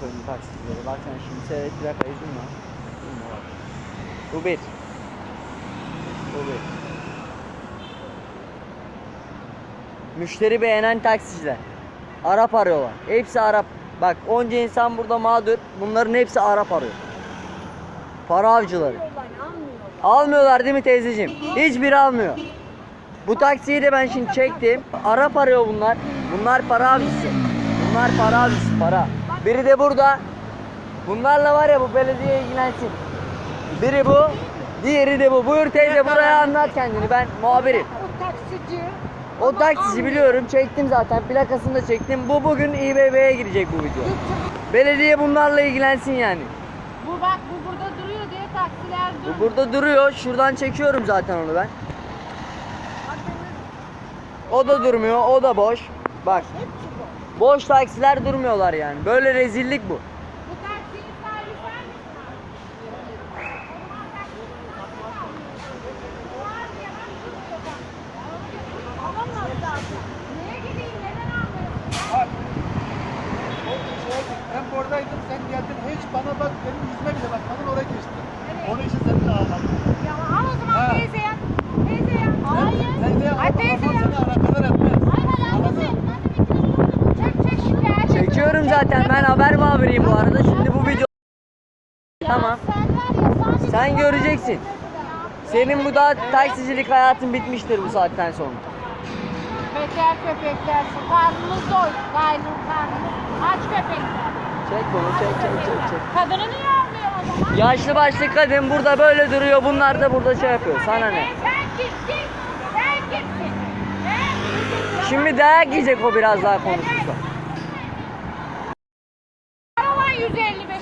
koyayım taksicileri. Bak sen şimdi seyret plakayı duyma. Duyma bak. Bu bir. Bu bir. Müşteri beğenen taksiciler. Arap arıyorlar. Hepsi Arap. Bak onca insan burada mağdur. Bunların hepsi Arap arıyor. Para avcıları. Almıyorlar değil mi teyzeciğim? Hiçbiri almıyor. Bu taksiyi de ben şimdi çektim. Arap arıyor bunlar. Bunlar para avcısı. Bunlar para avcısı para. Biri de burada. Bunlarla var ya bu belediye ilgilensin. Biri bu. Diğeri de bu. Buyur teyze buraya anlat kendini. Ben muhabirim. O taksici. O taksici biliyorum. Çektim zaten. Plakasını da çektim. Bu bugün İBB'ye girecek bu video. Belediye bunlarla ilgilensin yani. Bu bak bu burada duruyor diye taksiler Bu duruyor. burada duruyor. Şuradan çekiyorum zaten onu ben. O da durmuyor. O da boş. Bak. Boş taksiler durmuyorlar yani. Böyle rezillik bu. Ben oradaydım, sen geldin. Hiç bana bak, benim yüzüme bile bakmadın, oraya geçtin. Onun için seni de almadım. Ya al o zaman Ha. teyze ya. Teyze ya. Hayır. Teyze Ay teyze ya. seni alakadar etmez. Hayır alakası yok. Çek çek şimdi her Çekiyorum zaten. Ben haber muhabiriyim bu arada. Şimdi bu video Tamam. Sen göreceksin. Senin bu da taksicilik hayatın bitmiştir bu saatten sonra. Beter köpekler. Karnımız doy. Gayrı karnımız. Aç köpekler. Çek bunu çek çek çek çek. Kadını niye almıyor o zaman? Yaşlı başlı kadın burada böyle duruyor. Bunlar da burada şey yapıyor. Sana ne? Sen kimsin? Sen kimsin? Şimdi dayak yiyecek o biraz daha konuşursa. 155.